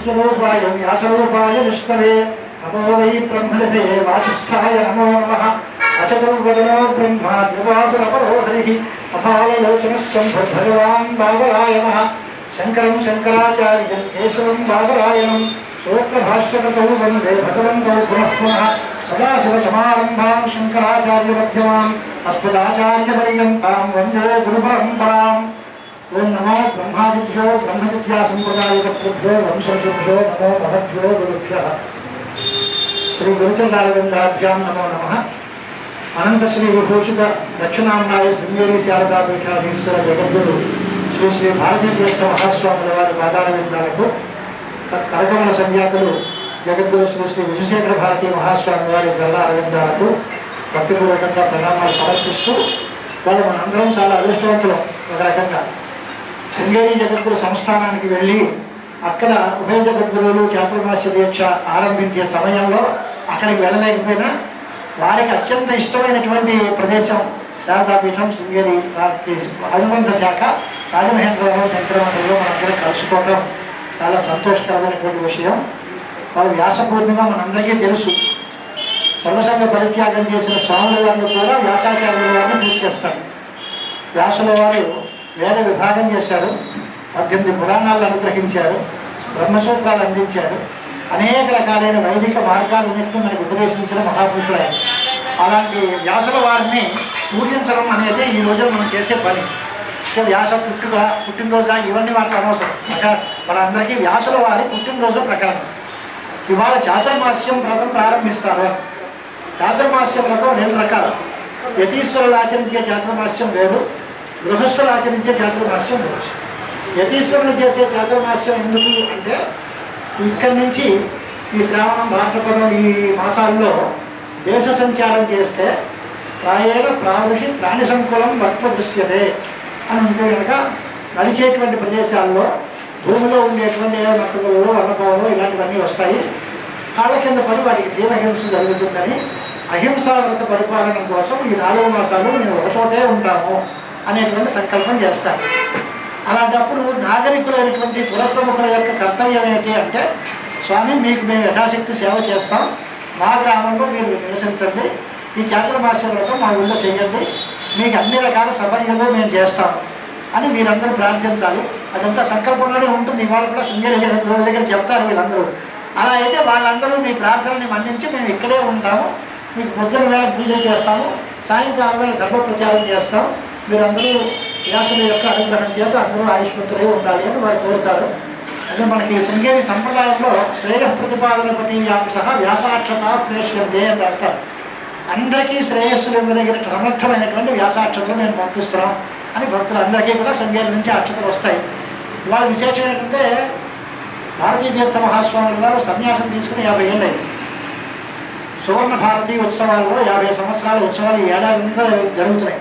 విష్ణురూపాయ వ్యాసరూపాయ విష్ణవే నమో వై బ్రహ్మనిధే వాసిష్ఠాయ నమో నమ. అచతుర్వదనో బ్రహ్మ ద్వివాదురపరో హరి అపాలలోచనస్తం బాబరాయణ. శంకరం శంకరాచార్యం కేశవం బాబరాయణం. సూత్రభాష్యకృతౌ వందే భగవంతో పునః పునః. సదాశివసమారంభాం శంకరాచార్యమధ్యమాం అస్మదాచార్యపర్యంతాం వందే గురుపరంపరాం. ఓం నమో బ్రహ్మాదిభ్యో బ్రహ్మవిద్యా సంప్రదాయకర్తృభ్యో వంశభ్యో నమో మహభ్యో గురుభ్య శ్రీ గురుచందారవిందాభ్యాం నమో నమ అనంత శ్రీ విభూషిత దక్షిణాంనాయ శృంగేరి శారదాపీఠాధీశ్వర జగద్గురు శ్రీ శ్రీ భారతీయ తీర్థ మహాస్వాముల వారి పాదారవిందాలకు కరకమల సంఖ్యాతులు జగద్గురు శ్రీ శ్రీ విశ్వశేఖర భారతీ మహాస్వామి వారి జల్ల భక్తిపూర్వకంగా ప్రణామాలు సమర్పిస్తూ వాళ్ళు మనందరం చాలా అదృష్టవంతులం ఒక రకంగా. శృంగేరి జగద్గురు సంస్థానానికి వెళ్ళి అక్కడ ఉభయ జగద్గురువులు చాతుర్మాస దీక్ష ఆరంభించే సమయంలో అక్కడికి వెళ్ళలేకపోయినా వారికి అత్యంత ఇష్టమైనటువంటి ప్రదేశం శారదాపీఠం శృంగేరి అనుబంధ శాఖ రాజమహేంద్రరావు శంకరమండలిలో మనందరం కలుసుకోవటం చాలా సంతోషకరమైనటువంటి విషయం. వారు వ్యాస పూర్ణిమ మనందరికీ తెలుసు. సర్వసంగ పరిత్యాగం చేసిన స్వాముల వారిని కూడా వ్యాసాచార్యుల వారిని పూర్తి చేస్తారు. వ్యాసుల వారు వేద విభాగం చేశారు. పద్దెనిమిది పురాణాలను అనుగ్రహించారు. బ్రహ్మసూత్రాలు అందించారు. అనేక రకాలైన వైదిక మార్గాలన్నింటినీ మనకు ఉపదేశించిన మహాపురుషులే అలాంటి వ్యాసుల వారిని పూజించడం అనేది ఈ రోజు మనం చేసే పని. సో వ్యాస పుట్టుక పుట్టినరోజు ఇవన్నీ మాత్రం అనవసరం. మన మనందరికీ వ్యాసుల వారి పుట్టినరోజు ప్రకరణం ఇవాళ చాతుర్మాస్యం వ్రతం ప్రారంభిస్తారు. చాతుర్మాస్యం వ్రతం రెండు రకాలు. యతీశ్వరులు ఆచరించే చాతుర్మాస్యం వేరు. గృహస్థులు ఆచరించే చాతుర్మాస్యం వేరు యతీశ్వరులు చేసే చాతుర్మాస్యం ఎందుకు అంటే ఇక్కడి నుంచి ఈ శ్రావణం భాద్రపదం ఈ మాసాల్లో దేశ సంచారం చేస్తే ప్రాయేణ ప్రావృషి ప్రాణి సంకులం వర్త దృశ్యతే అని ఉంటే కనుక నడిచేటువంటి ప్రదేశాల్లో భూమిలో ఉండేటువంటి ఏ మతములలో వర్ణపాలలో ఇలాంటివన్నీ వస్తాయి. కాళ్ళ కింద పడి వాటికి జీవహింస జరుగుతుందని అహింసా వ్రత పరిపాలన కోసం ఈ నాలుగు మాసాలు మేము ఒకచోటే ఉంటాము. అనేటువంటి సంకల్పం చేస్తారు. అలాంటప్పుడు నాగరికులైనటువంటి పురప్రముఖుల యొక్క కర్తవ్యం ఏంటి అంటే స్వామి మీకు మేము యథాశక్తి సేవ చేస్తాం. మా గ్రామంలో మీరు నివసించండి. ఈ చాతుర్మాస మా ఊళ్ళో చేయండి మీకు అన్ని రకాల సబర్యలు మేము చేస్తాం. అని మీరందరూ ప్రార్థించాలి. అదంతా సంకల్పంలోనే ఉంటుంది. ఇవాళ కూడా శృంగేరి జగద్గురువుల దగ్గర చెప్తారు వీళ్ళందరూ. అలా అయితే వాళ్ళందరూ మీ ప్రార్థనని మన్నించి మేము ఇక్కడే ఉంటాము. మీకు పొద్దున వేళ పూజ చేస్తాము. సాయంకాలం వేళ ధర్మ ప్రచారం చేస్తాం. మీరందరూ వ్యాసుల యొక్క అనుగ్రహం చేత అందరూ ఆయుష్మంతులే ఉండాలి అని వారు కోరుతారు. అదే మనకి శృంగేరి సంప్రదాయంలో శ్రేయ ప్రతిపాదన పటి సహా వ్యాసాక్షత ప్రేషియంతే అని రాస్తారు. అందరికీ శ్రేయస్సులు ఇవ్వదగిన సమర్థమైనటువంటి వ్యాసాక్షతలు మేము పంపిస్తున్నాం అని భక్తులందరికీ కూడా శృంగేరి నుంచి అక్షతలు వస్తాయి. ఇవాళ విశేషం ఏంటంటే భారతీయ తీర్థ మహాస్వాములు గారు సన్యాసం తీసుకుని యాభై ఏళ్ళు సువర్ణ భారతీ ఉత్సవాల్లో యాభై సంవత్సరాల ఉత్సవాలు ఏడాది జరుగుతున్నాయి.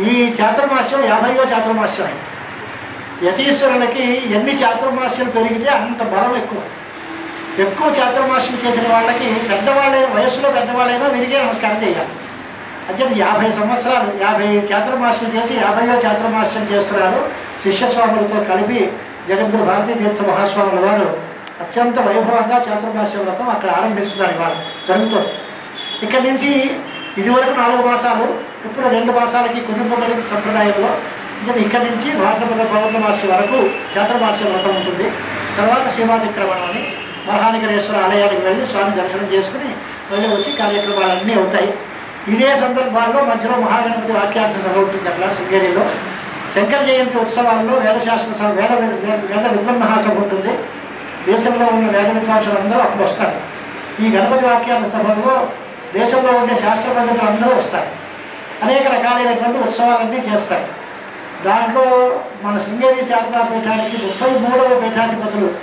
ఈ చాతుర్మాస్యం యాభైయో చాతుర్మాస్యం అయింది. యతీశ్వరులకి ఎన్ని చాతుర్మాస్యం పెరిగితే అంత బలం ఎక్కువ. ఎక్కువ చాతుర్మాస్యం చేసిన వాళ్ళకి పెద్దవాళ్ళైన వయస్సులో పెద్దవాళ్ళైనా విరిగే నమస్కారం చేయాలి. అంటే యాభై సంవత్సరాలు యాభై చాతుర్మాస్యం చేసి యాభైయో చాతుర్మాస్యం చేస్తున్నారు శిష్యస్వాములతో కలిపి జగద్గురు భారతీ తీర్థ మహాస్వాముల వారు. అత్యంత వైభవంగా చాతుర్మాస్య వ్రతం అక్కడ ఆరంభిస్తున్నారు ఇవాళ జరుగుతుంది. ఇక్కడి నుంచి ఇదివరకు నాలుగు మాసాలు ఇప్పుడు రెండు మాసాలకి కుటుంబ సంప్రదాయంలో ఇంకా ఇక్కడి నుంచి భాద్రపద పౌర్ణమాసి వరకు చాతుర్మాస్య వ్రతం ఉంటుంది. తర్వాత శివాతిక్రమణం అని మహానగరేశ్వర ఆలయానికి వెళ్ళి స్వామి దర్శనం చేసుకుని మళ్ళీ వచ్చి కార్యక్రమాలన్నీ అవుతాయి. ఇదే సందర్భాల్లో మధ్యలో మహాగణపతి వాక్యాంశ సభ ఉంటుంది అక్కడ శృంగేరిలో. శంకర జయంతి ఉత్సవాల్లో వేదశాస్త్ర సభ వేద వేద- వేద ఉంటుంది. దేశంలో ఉన్న వేద విద్వాంసులందరూ అప్పుడు వస్తారు. ఈ గణపతి వాక్యాంశ సభలో దేశంలో ఉండే శాస్త్ర పండితులు అందరూ వస్తారు. అనేక రకాలైనటువంటి ఉత్సవాలన్నీ చేస్తారు. దాంట్లో మన శృంగేరి శారదా పీఠానికి ముప్పై మూడవ పీఠాధిపతులు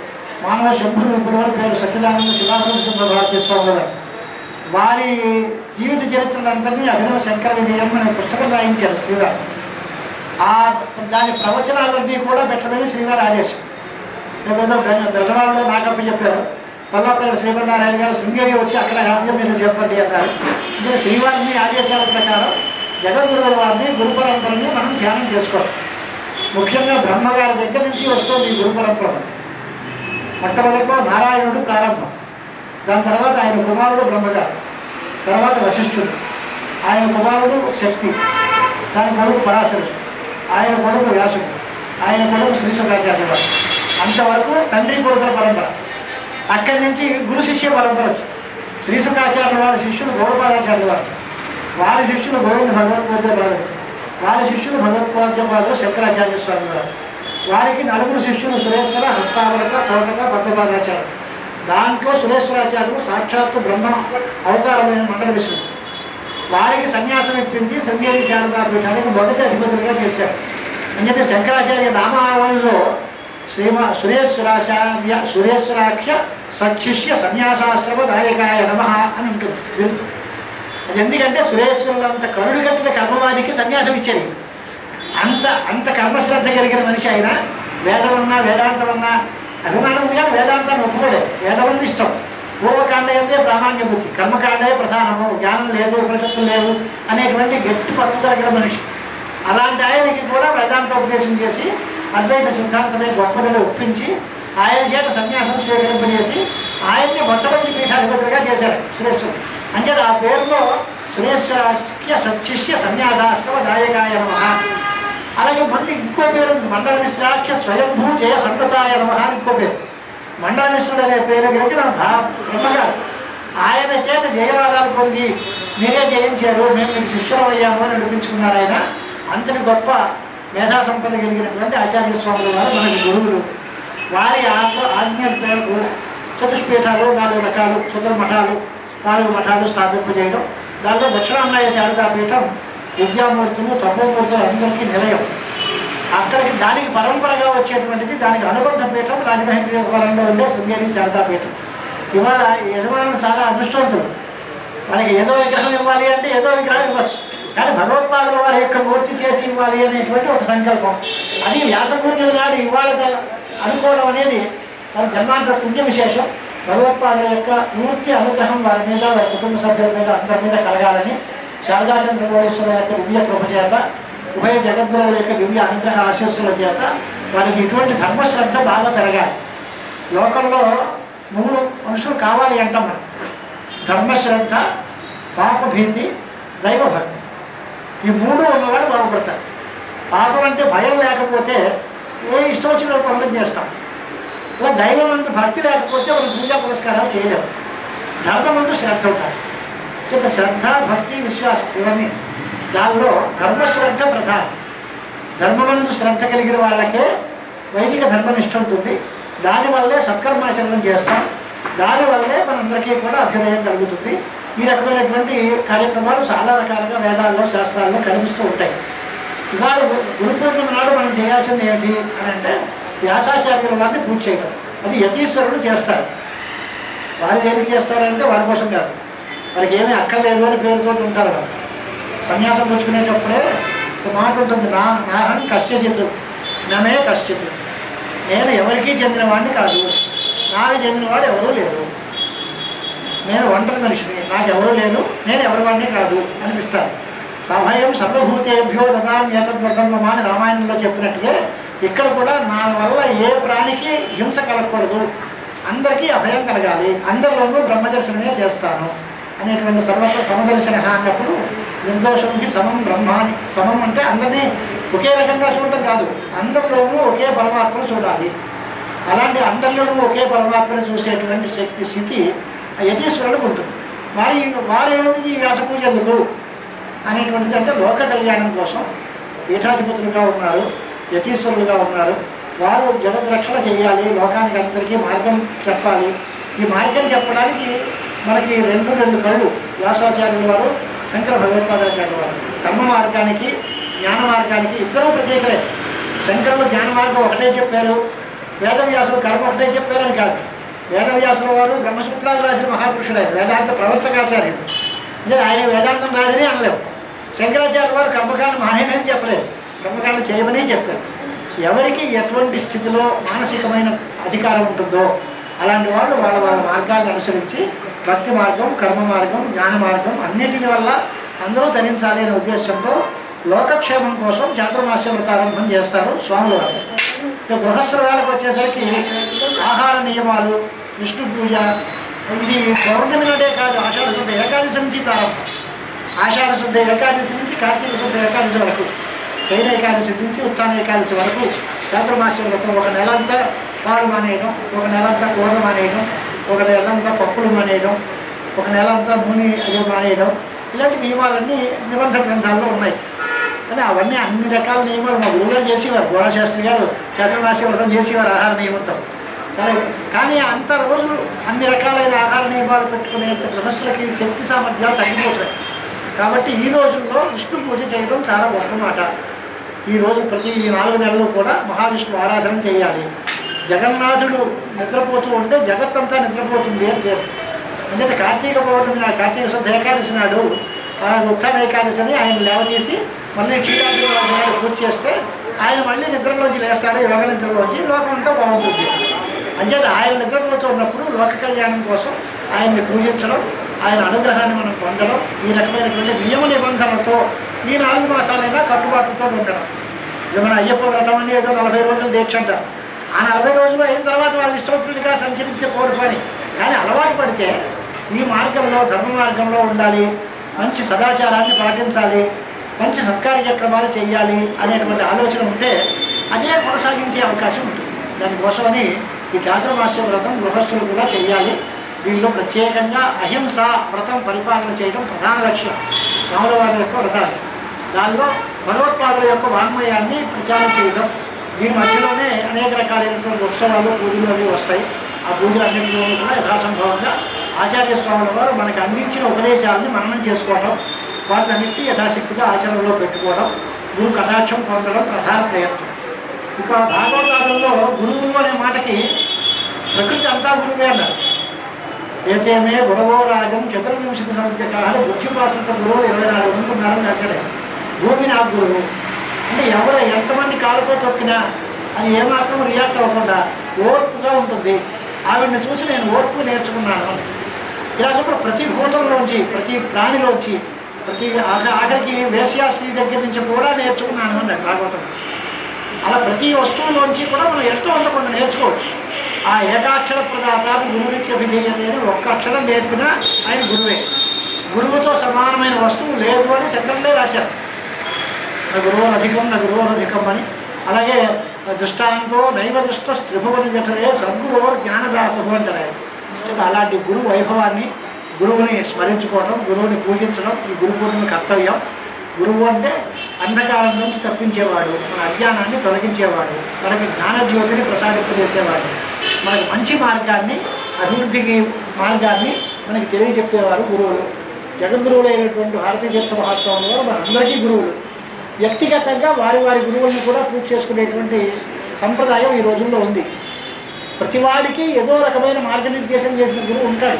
మానవ శంభులు ఇప్పుడు పేరు సత్యదానంద శివానంద సింహ భారతీ స్వామి గారు వారి జీవిత చరిత్రలందరినీ అభినవ శంకర విజయం అనే పుస్తకం రాయించారు శ్రీవారు. ఆ దాని ప్రవచనాలన్నీ కూడా పెట్టమని శ్రీవారి ఆదేశం. ఏదో బెజవాడలో నాగప్ప చెప్పారు. కొల్లాపల్లి శ్రీమన్నారాయణ గారు శృంగేరి వచ్చి అక్కడ హ్యాపీగా మీద చెప్పండి అన్నారు. అంటే శ్రీవారిని ఆదేశాల ప్రకారం జగద్గురువుల వారిని గురు పరంపరని మనం ధ్యానం చేసుకోవాలి. ముఖ్యంగా బ్రహ్మగారి దగ్గర నుంచి వస్తుంది ఈ గురు పరంపర మొట్టమొదటిలో నారాయణుడు ప్రారంభం. దాని తర్వాత ఆయన కుమారుడు బ్రహ్మగారు. తర్వాత వశిష్ఠుడు. ఆయన కుమారుడు శక్తి. దాని కొడుకు పరాశరుడు. ఆయన కొడుకు వ్యాసుడు. ఆయన కొడుకు శ్రీశుకాచార్య అంతవరకు తండ్రి కొడుకుల పరంపర. అక్కడి నుంచి గురు శిష్య పరంపర వచ్చింది. శ్రీశుకాచార్యుల వారి శిష్యులు గౌరపాదాచార్యుల వారు. వారి శిష్యులు గోవింద భగవద్గోపాలు వారి. శిష్యులు భగవద్గోపాలు శంకరాచార్య స్వామి వారు. వారికి నలుగురు శిష్యులు సురేశ్వర హస్తావరక తోటక పద్మపాదాచార్య. దాంట్లో సురేశ్వరాచార్యులు సాక్షాత్తు బ్రహ్మ అవతారమైన మండల విష్ణుడు వారికి సన్యాసం ఇప్పించి శృంగేరి శారదా పీఠానికి మొదటి అధిపతులుగా చేశారు. ఎందుకంటే శంకరాచార్య నామావళిలో శ్రీమా సురేశ్వరాచార్య సురేశ్వరాఖ్య సశిష్య సన్యాసాశ్రమ దాయకాయ నమ అని ఉంటుంది. అది ఎందుకంటే సురేశ్వరులంత కరుడు కట్టిన కర్మవాదికి సన్యాసం ఇచ్చారు అంత అంత కర్మశ్రద్ధ కలిగిన మనిషి ఆయన వేదం వేదాంతమన్నా వేదాంతం ఉన్నా అభిమానం ఉంది కానీ వేదాంతాన్ని ఒప్పుకోలే వేదం ఉంది ఇష్టం. పూర్వకాండ అయితే ప్రామాణ్య బుద్ధి కర్మకాండే ప్రధానము. జ్ఞానం లేదు ఉపనిషత్తులు లేవు అనేటువంటి గట్టి పట్టుదల గల మనిషి. అలాంటి ఆయనకి కూడా వేదాంత ఉపదేశం చేసి అద్వైత సిద్ధాంతమే గొప్పదని ఒప్పించి ఆయన చేత సన్యాసం స్వీకరింపజేసి ఆయన్ని మొట్టమొదటి పీఠాధిపతులుగా చేశారు సురేశ్వరుడు. అంటే ఆ పేరులో సురేశ్వరాఖ్య సత్శిష్య సన్యాసాశ్రమ దాయకాయ నమ. అలాగే మళ్ళీ ఇంకో పేరు ఉంది మండల మిశ్రాఖ్య స్వయంభూ జయ సంగతాయ నమ అని ఇంకో పేరు. మండల మిశ్రుడు అనే పేరు కలిగిన భా బ్రహ్మగారు ఆయన చేత జయవాదాలు పొంది మీరే జయించారు మేము మీకు శిష్యులం అయ్యాము అని నడిపించుకున్నారు ఆయన. అంతటి గొప్ప మేధా సంపద కలిగినటువంటి ఆచార్య స్వాముల వారు మనకి గురువులు. వారి ఆత్మ ఆజ్ఞ పేరు చతుష్పీఠాలు నాలుగు రకాలు చతుర్మఠాలు నాలుగు మఠాలు స్థాపింపజేయడం. దానిలో దక్షిణాంనాయ శారదా పీఠం విద్యామూర్తులు తత్వమూర్తులు అందరికీ నిలయం. అక్కడికి దానికి పరంపరగా వచ్చేటువంటిది దానికి అనుబంధ పీఠం రాజమహేంద్రవరంలో ఉండే శృంగేరి శారదా పీఠం ఇవాళ యజమానులు చాలా అదృష్టవంతులు. మనకి ఏదో విగ్రహం ఇవ్వాలి అంటే ఏదో విగ్రహం ఇవ్వచ్చు. కానీ భగవత్పాదుల వారి యొక్క మూర్తి చేసి ఇవ్వాలి అనేటువంటి ఒక సంకల్పం. అది వ్యాసపూర్ణిమ నాడు ఇవాళ అనుకోవడం అనేది వారి జన్మాంతర పుణ్య విశేషం భగవత్పాదుల యొక్క పూర్తి అనుగ్రహం వారి మీద వారి కుటుంబ సభ్యుల మీద అందరి మీద కలగాలని శారదాచంద్ర కోడేశ్వర యొక్క దివ్య కృప చేత ఉభయ జగద్గురుల యొక్క దివ్య అనుగ్రహ ఆశీస్సుల చేత వారికి ఇటువంటి ధర్మశ్రద్ధ బాగా పెరగాలి. లోకంలో మూడు మనుషులు కావాలి అంటాం మనం. ధర్మశ్రద్ధ పాపభీతి దైవభక్తి. ఈ మూడు ఉన్నవాడు బాగుపడతారు. పాపం అంటే భయం లేకపోతే ఏ ఇష్టం వచ్చిన పనులు చేస్తాం. ఇలా దైవం అంటే భక్తి లేకపోతే మనం పూజా పురస్కారాలు చేయలేము ధర్మం అంటూ శ్రద్ధ ఉండాలి. ఇక శ్రద్ధ భక్తి విశ్వాసం ఇవన్నీ దానిలో ధర్మశ్రద్ధ ప్రధానం. ధర్మమందు శ్రద్ధ కలిగిన వాళ్ళకే వైదిక ధర్మం ఇష్టం ఉంటుంది. దానివల్లే సత్కర్మాచరణం చేస్తాం. దానివల్లే మనందరికీ కూడా అభ్యుదయం కలుగుతుంది. ఈ రకమైనటువంటి కార్యక్రమాలు చాలా రకాలుగా వేదాల్లో శాస్త్రాల్లో కనిపిస్తూ ఉంటాయి. ఇవాళ గురు పూర్ణిమ నాడు మనం చేయాల్సింది ఏమిటి అని అంటే వ్యాసాచార్యుల వారిని పూజ చేయడం అది యతీశ్వరుడు చేస్తారు. వారు దేనికి చేస్తారంటే వారి కోసం కాదు. వారికి ఏమీ అక్కర్లేదు అని పేరుతో ఉంటారు వారు సన్యాసం పుచ్చుకునేటప్పుడే ఒక మాట ఉంటుంది నా నాహం కశ్చిత్ నమే కశ్చిత్ నేను ఎవరికీ చెందినవాడిని కాదు. నాకు చెందినవాడు ఎవరూ లేరు. నేను ఒంటరి మనిషిని. నాకు లేరు నేను ఎవరివాడిని కాదు అనిపిస్తాను సభయం సర్వభూతేభ్యో దదామ్యేతద్వ్రతం అని రామాయణంలో చెప్పినట్టుగా ఇక్కడ కూడా నా వల్ల ఏ ప్రాణికి హింస కలగకూడదు. అందరికీ అభయం కలగాలి. అందరిలోనూ బ్రహ్మదర్శనమే చేస్తాను అనేటువంటి సర్వత్ర సమదర్శన అన్నప్పుడు నిర్దోషంకి సమం బ్రహ్మాని సమం అంటే అందరినీ ఒకే రకంగా చూడటం కాదు. అందరిలోనూ ఒకే పరమాత్మను చూడాలి. అలాంటి అందరిలోనూ ఒకే పరమాత్మను చూసేటువంటి శక్తి స్థితి యతీశ్వరులకు ఉంటుంది వారి వారి ఈ వ్యాస పూజ ఎందుకు అనేటువంటిది అంటే లోక కళ్యాణం కోసం పీఠాధిపతులుగా ఉన్నారు యతీశ్వరులుగా ఉన్నారు. వారు జగద్రక్షణ చేయాలి లోకానికి అందరికీ మార్గం చెప్పాలి. ఈ మార్గం చెప్పడానికి మనకి రెండు రెండు కళ్ళు వ్యాసాచార్యుల వారు శంకర భగవత్పాదాచార్యుల వారు. కర్మ మార్గానికి జ్ఞాన మార్గానికి ఇద్దరూ ప్రత్యేకలే. శంకరులు జ్ఞాన మార్గం ఒకటే చెప్పారు వేదవ్యాసులు కర్మ ఒకటే చెప్పారని కాదు. వేదవ్యాసుల వారు బ్రహ్మసూత్రాలు రాసిన మహాపురుషుడు ఆయన వేదాంత ప్రవర్తకాచార్యుడు. అంటే ఆయన వేదాంతం రాదని అనలేము శంకరాచార్య వారు కర్మకాండ మానేనని చెప్పలేదు. కర్మకాండ చేయమని చెప్పారు. ఎవరికి ఎటువంటి స్థితిలో మానసికమైన అధికారం ఉంటుందో అలాంటి వాళ్ళు వాళ్ళ వాళ్ళ మార్గాన్ని అనుసరించి భక్తి మార్గం కర్మ మార్గం జ్ఞాన మార్గం అన్నిటిని వల్ల అందరూ ధరించాలి అనే ఉద్దేశంతో లోకక్షేమం కోసం చాతుర్మాస్య వ్రతారంభం చేస్తారు స్వాముల వారు ఇక గృహస్థుల వేళకు వచ్చేసరికి ఆహార నియమాలు విష్ణు పూజ ఇది పౌర్ణమి నాటే కాదు ఆషాఢ శుద్ధ ఏకాదశి నుంచి ప్రారంభం. ఆషాఢ శుద్ధ ఏకాదశి నుంచి కార్తీక శుద్ధ ఏకాదశి వరకు శైల ఏకాదశి నుంచి ఉత్తాన ఏకాదశి వరకు చాతుర్మాస్యం వ్రతం ఒక నెలంతా పాలు మానేయడం ఒక నెలంతా కూరలు మానేయడం ఒక నెలంతా పప్పులు మానేయడం ఒక నెలంతా నూనె అది మానేయడం ఇలాంటి నియమాలన్నీ నిబంధన గ్రంథాల్లో ఉన్నాయి. కానీ అవన్నీ అన్ని రకాల నియమాలు మా గురువులో చేసేవారు. గోళశాస్త్రి గారు చతుర్మాస్య వ్రతం చేసేవారు ఆహార నియమంతో. చాలా కానీ అంత రోజులు అన్ని రకాలైన ఆహార నియమాలు పెట్టుకునే గృహస్థులకి శక్తి సామర్థ్యాలు తగ్గిపోతాయి. కాబట్టి ఈ రోజుల్లో విష్ణు పూజ చేయడం చాలా గొప్ప మాట. ఈ రోజు ప్రతి నాలుగు నెలలు కూడా మహావిష్ణు ఆరాధన చేయాలి. జగన్నాథుడు నిద్రపోతూ ఉంటే జగత్తంతా నిద్రపోతుంది అని పేరు. ఎందుకంటే కార్తీక పౌర్ణమి నాడు కార్తీక శుద్ధ ఏకాదశి నాడు ఆ ఉత్థాన ఏకాదశి అని ఆయన లేవదీసి మళ్ళీ క్షీరాబ్ది పూజ చేస్తే ఆయన మళ్ళీ నిద్రలోంచి లేస్తాడు యోగ నిద్రలోంచి లోకం అంతా బాగుంటుంది. అంచేత ఆయన నిద్రపోతూ ఉన్నప్పుడు లోక కళ్యాణం కోసం ఆయన్ని పూజించడం ఆయన అనుగ్రహాన్ని మనం పొందడం ఈ రకమైనటువంటి నియమ నిబంధనలతో ఈ నాలుగు మాసాలైనా కట్టుబాటుతో ఉండడం. ఏమైనా అయ్యప్ప వ్రతం అని ఏదో నలభై రోజులు దీక్ష అంటారు ఆ నలభై రోజులు అయిన తర్వాత వాళ్ళు ఇష్టపడిగా సంచరించే కోరు పని. కానీ అలవాటు పడితే ఈ మార్గంలో ధర్మ మార్గంలో ఉండాలి. మంచి సదాచారాన్ని పాటించాలి. మంచి సత్కార్యక్రమాలు చేయాలి అనేటువంటి ఆలోచన ఉంటే అదే కొనసాగించే అవకాశం ఉంటుంది. దానికోసమని ఈ చాతుర్మాస్య వ్రతం గృహస్థులు కూడా చేయాలి దీనిలో ప్రత్యేకంగా అహింస వ్రతం పరిపాలన చేయడం ప్రధాన లక్ష్యం. స్వాముల వారి యొక్క వ్రతాలు. దానిలో భగవత్పాదుల యొక్క వాంగ్మయాన్ని ప్రచారం చేయడం. దీని మధ్యలోనే అనేక రకాలైనటువంటి ఉత్సవాలు పూజలు అవి వస్తాయి. ఆ పూజలన్నింటిలోనూ కూడా యథాసంభవంగా ఆచార్య స్వాముల వారు మనకు అందించిన ఉపదేశాలని మననం చేసుకోవడం వాటినన్నింటినీ యథాశక్తిగా ఆచరణలో పెట్టుకోవడం గురు కటాక్షం పొందడం ప్రధాన ప్రయత్నం. ఇక భాగవతాలలో గురువులు అనే మాటకి ప్రకృతి అంతా గురువే అన్నారు. ఏతేమే గురవో రాజం చతుర్వింశతి సంవత్సరాలు బుద్ధిపాసంత గురువులు ఇరవై నాలుగు మంది ఉన్నారని రాశాడు. భూమి నా గురువు. అంటే ఎవరు ఎంతమంది కాళ్ళతో తొక్కినా అది ఏమాత్రం రియాక్ట్ అవ్వకుండా ఓర్పుగా ఉంటుంది. ఆవిడని చూసి నేను ఓర్పు నేర్చుకున్నాను అని. ఇలా చెప్పిన ప్రతి భూతంలోంచి ప్రతి ప్రాణిలోంచి ప్రతి ఆఖరికి వేశ్యాస్త్రీ దగ్గర నుంచి కూడా నేర్చుకున్నాను అన్నాడు భాగవతం. అలా ప్రతి వస్తువులోంచి కూడా మనం ఎంతో అంత కొంత నేర్చుకోవచ్చు. ఆ ఏకాక్షర ప్రదాతాన్ని గురువుకి అభిధేయత అని ఒక్క అక్షరం నేర్పినా ఆయన గురువే. గురువుతో సమానమైన వస్తువు లేదు అని శంకరులే రాశారు. నా గురువు అధికం నా గురువు అధికం అని. అలాగే దృష్టాంతో దైవ దృష్ట త్రిభువని జఠరే సద్గురువు జ్ఞానదాతు అంటారు ఆయన అలాంటి గురువు వైభవాన్ని గురువుని స్మరించుకోవడం గురువుని పూజించడం ఈ గురు కర్తవ్యం. గురువు అంటే అంధకారం నుంచి తప్పించేవాడు. మన అజ్ఞానాన్ని తొలగించేవాడు. మనకి జ్ఞానజ్యోతిని ప్రసాదింపజేసేవాడు. మనకు మంచి మార్గాన్ని అభివృద్ధికి మార్గాన్ని మనకి తెలియజెప్పేవారు గురువులు. జగద్గురువులైనటువంటి భారతీయ తీర్థ మహాస్వామి గారు మనందరికీ గురువులు. వ్యక్తిగతంగా వారి వారి గురువులను కూడా పూజ చేసుకునేటువంటి సంప్రదాయం ఈ రోజుల్లో ఉంది. ప్రతివాడికి ఏదో రకమైన మార్గనిర్దేశం చేసిన గురువు ఉంటాడు.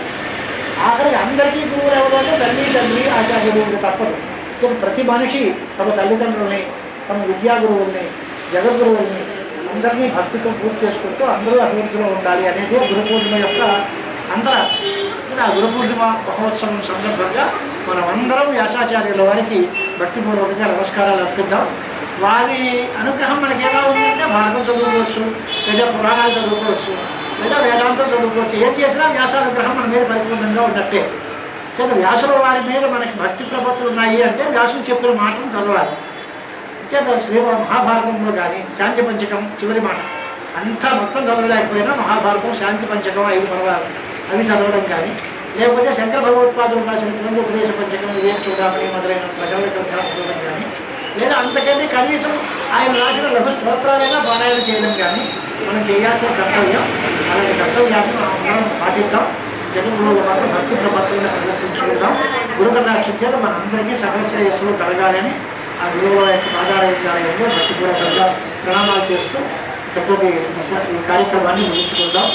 ఆఖరికి అందరికీ గురువులు ఎవరు అంటే తల్లి తండ్రి ఆచార్య గురువులు తప్పదు. కానీ ప్రతి మనిషి తమ తల్లిదండ్రుల్ని తమ విద్యాగురువుల్ని జగద్గురువుల్ని అందరినీ భక్తితో పూర్తి చేసుకుంటూ అందరూ అభివృద్ధిలో ఉండాలి అనేది గురు పూర్ణిమ యొక్క అంతరార్థం ఆ గురు పూర్ణిమ మహోత్సవం సందర్భంగా మనం అందరం వ్యాసాచార్యుల వారికి భక్తిపూర్వకంగా నమస్కారాలు అర్పిద్దాం. వారి అనుగ్రహం మనకి ఎలా ఉందంటే భారతం చదువుకోవచ్చు లేదా పురాణాలు చదువుకోవచ్చు లేదా వేదాంతం చదువుకోవచ్చు ఏం చేసినా వ్యాసానుగ్రహం మన మీద పరిపూర్ణంగా ఉన్నట్టే. లేదా వ్యాసుల వారి మీద మనకి భక్తి ప్రపత్తులు ఉన్నాయి అంటే వ్యాసులు చెప్పిన మాటలు చదవాలి. అంతే శ్రీ మహాభారతంలో కానీ శాంతి పంచకం చివరి మాట. అంతా మొత్తం చదవలేకపోయినా మహాభారతం శాంతి పంచకం ఐదు పర్వాలు అవి చదవడం కానీ లేకపోతే శంకర భగవత్పాదులు రాసినటువంటి ఉపదేశ పంచకం ఏం చూడాలని మొదలైన ప్రజల చూడడం కానీ లేదా అంతకంటే కనీసం ఆయన రాసిన లఘు స్తోత్రాలైనా పారాయణ చేయడం కానీ మనం చేయాల్సిన కర్తవ్యం అలాంటి కర్తవ్యాన్ని మనం పాటిద్దాం. జగన్లో మాత్రం భక్తి ప్రపత్తులను ప్రదర్శించుకుందాం గురుకటాక్షిత్యాలు మనందరికీ సకల శ్రేయస్సులు కలగాలని ఆ గురువుల యొక్క ఆధారాలయంలో ప్రజా ప్రణామాలు చేస్తూ ఇక్కడికి ఈ కార్యక్రమాన్ని ముగించుకుందాం.